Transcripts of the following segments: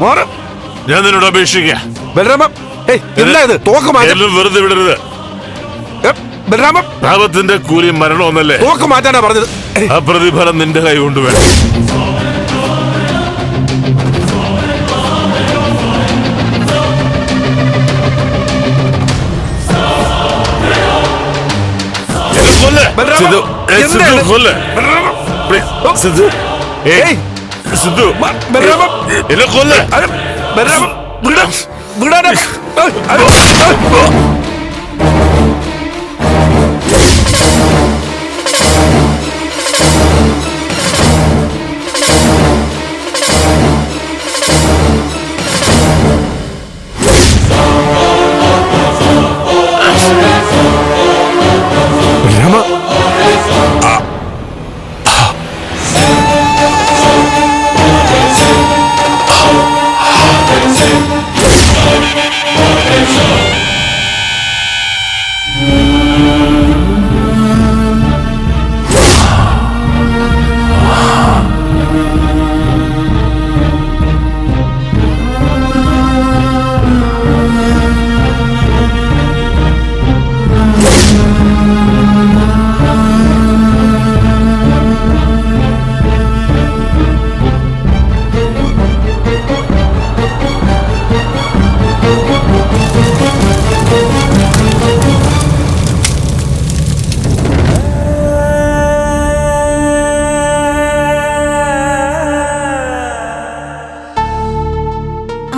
ഞാൻ നിന്നോട് അപേക്ഷിക്കാം. ബലരാമ ഏയ് എന്താ ഇത്? തോക്ക് എല്ലാം വെറുതെ വിടരുത്. ഏ, ബലരാമ പാപത്തിന്റെ കൂലി മരണമെന്നല്ലേ തോക്ക് മാറ്റാനാ പറഞ്ഞത്. ഏയ്, ആ പ്രതിഫലം നിന്റെ കൈ കൊണ്ട് വേണം. കൊല്ല്. ബലരാമ, സിദ്ധു, ഏ, എന്താ സിദ്ധു, ഇത്? കൊല്ല്. പ്ലീസ്, സിദ്ധു, ഏയ്, ഏയ്. സിദ്ധു, ബ- ബലരാമ. എന്നെ കൊല്ല്. അരെ, ബലരാമ വിടാ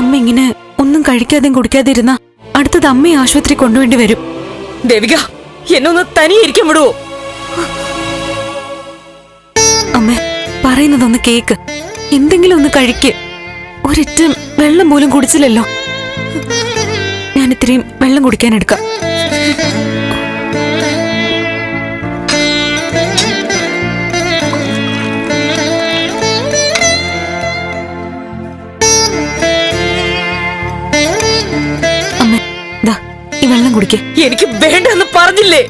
അമ്മ ഇങ്ങനെ ഒന്നും കഴിക്കാതെയും കുടിക്കാതെ ഇരുന്ന അടുത്തത് അമ്മയെ ആശുപത്രി കൊണ്ടുവേണ്ടി വരും. ദേവിക എന്നൊന്ന് തനിയിരിക്കും വിടുവോ അമ്മ പറയുന്നതൊന്ന് കേക്ക്. എന്തെങ്കിലും ഒന്ന് കഴിക്ക്. ഒരിറ്റ വെള്ളം പോലും കുടിച്ചില്ലല്ലോ. ഞാൻ ഇത്രയും വെള്ളം കുടിക്കാൻ എടുക്കാം കുടിക്കേ എനിക്ക് വേണ്ടെന്ന് പറഞ്ഞില്ലേ?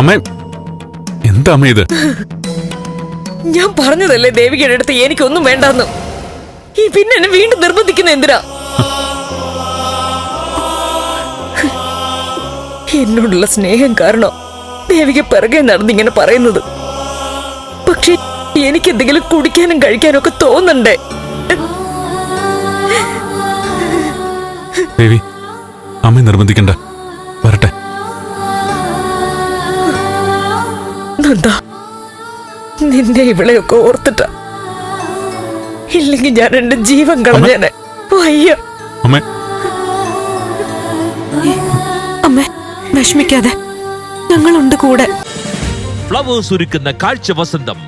അമ്മേ എന്താ അമ്മ ഇത്? ഞാൻ പറഞ്ഞതല്ലേ ദേവികയുടെ അടുത്ത് എനിക്കൊന്നും വേണ്ടെന്ന്? ഈ പിന്നെ എന്നെ വീണ്ടും നിർബന്ധിക്കുന്ന എന്തിനാ? എന്നോടുള്ള സ്നേഹം കാരണം ദേവിക പിറകെ നടന്നിങ്ങനെ പറയുന്നത്. എനിക്ക് എന്തെങ്കിലും കുടിക്കാനും കഴിക്കാനും ഒക്കെ തോന്നണ്ടേ ദേവി അമ്മ നിർബന്ധിക്കണ്ട. വരട്ടെ. നന്ദ നിന്റെ ഇവളെയൊക്കെ ഓർത്തിട്ട. ഇല്ലെങ്കിൽ ഞാൻ എന്റെ ജീവൻ കളഞ്ഞേനെ. വയ്യ. അമ്മ. അമ്മ വിഷമിക്കാതെ. ഞങ്ങളുണ്ട് കൂടെ. ഫ്ലവേഴ്സ് ഒരുക്കുന്ന കാഴ്ച വസന്തം.